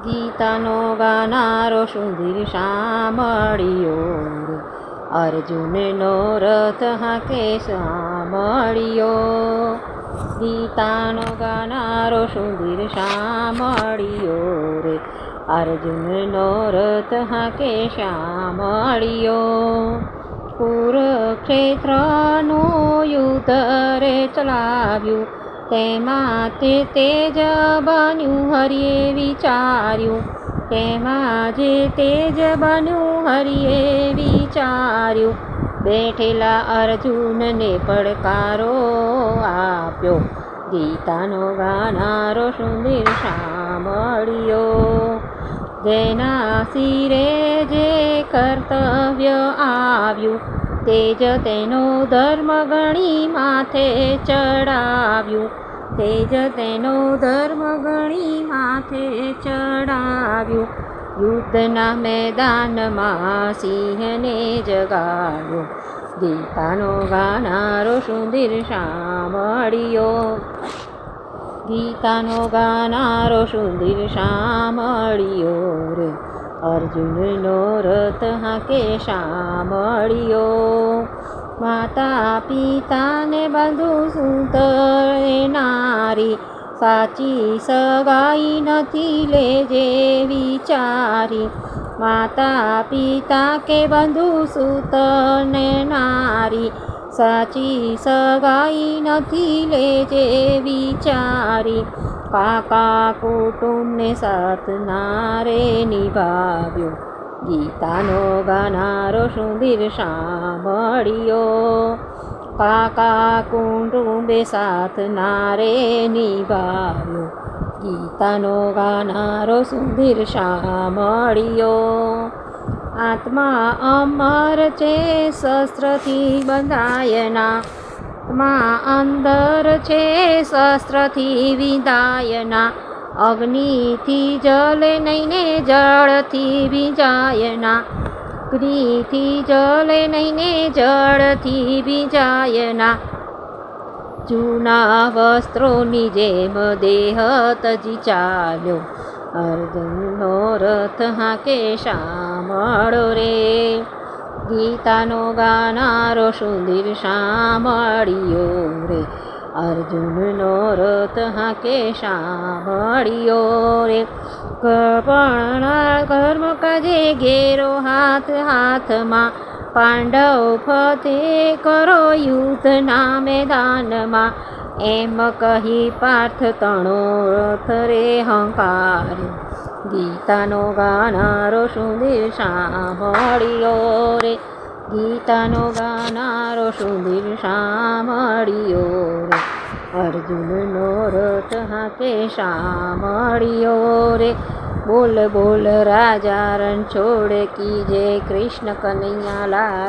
ગીતાનો ગાનારો સુધીર સાંભળ્યો. અર્જુનનો રથ હાકે સાંભળ્યો. ગીતાનો ગાનારો સુધીર સાંભળ્યો રે. અર્જુનનો રથ હાકે સાંભળ્યો. કુરુક્ષેત્રનું યુદ્ધ રે ચલાવ્યું. તેમાં તે તેજ બન્યું, હરિએ વિચાર્યું. તેમાં જે તેજ બન્યું, હરિએ વિચાર્યું. બેઠેલા અર્જુનને પડકારો આપ્યો. ગીતાનો ગાનારો સુંદર સાંભળ્યો. જેના શિરે જે કર્તવ્ય આવ્યું તેજ તેનો ધર્મ ગણી માથે ચડાવ્યું. તેજ તેનો ધર્મ ગણી માથે ચડાવ્યું. યુદ્ધના મેદાનમાં સિંહને જગાડ્યો. ગીતાનો ગાનારો સુંદર શામળિયો ગીતાનો ગાનારો સુંદર શામળિયો રે. અર્જુનનો રથ હાકે સાંભળ્યો. માતા પિતાને બંધુ સુતરે નારી, સાચી સગાઈ નથી લેજે વિચારી. માતા પિતા કે બંધુ સુતને નારી, સાચી સગાઈ નથી લેજે વિચારી. કાકા કુટુંબને સાથ નારે નિભાવ્યો. ગીતાનો ગાનારો સુધીર સાંભળ્યો. કાકા કુટુંબે સાથ નારે નિભાવ્યો. ગીતાનો ગાનારો સુધીર સાંભળ્યો. આત્મા અમર છે, શસ્ત્રથી બંધાયના આત્મા અંદર છે, શસ્ત્રથી વિદાયના અગ્નિથી જલે નહીં ને જળથી ભીજાયના અગ્નિથી જલે નહીં ને જળથી ભીજાયના જૂના વસ્ત્રોની જેમ દેહ તજી ચાલ્યો. અર્જુનનો રથ હાકે શામળો રે. ગીતાનો ગાનારો સુંદર સાંભળ્યો રે અર્જુનનો રથ હાકે સાંભળ્યો રે પણ કર્મ કાજે ઘેરો હાથ હાથમાં પાંડવ ફતે કરો યુદ્ધના મેદાનમાં એમ કહી પાર્થ તણો રથ રે હંકાર્યો ગીતાનો ગાનારો સુંદર સાંભળ્યો રે ગીતાનો ગાનારો સુંદર સાંભળ્યો રે અર્જુનનો રથ હાકે સાંભળ્યો રે બોલ બોલ રાજા રણ છોડ કી જય કૃષ્ણ કનૈયા લાલ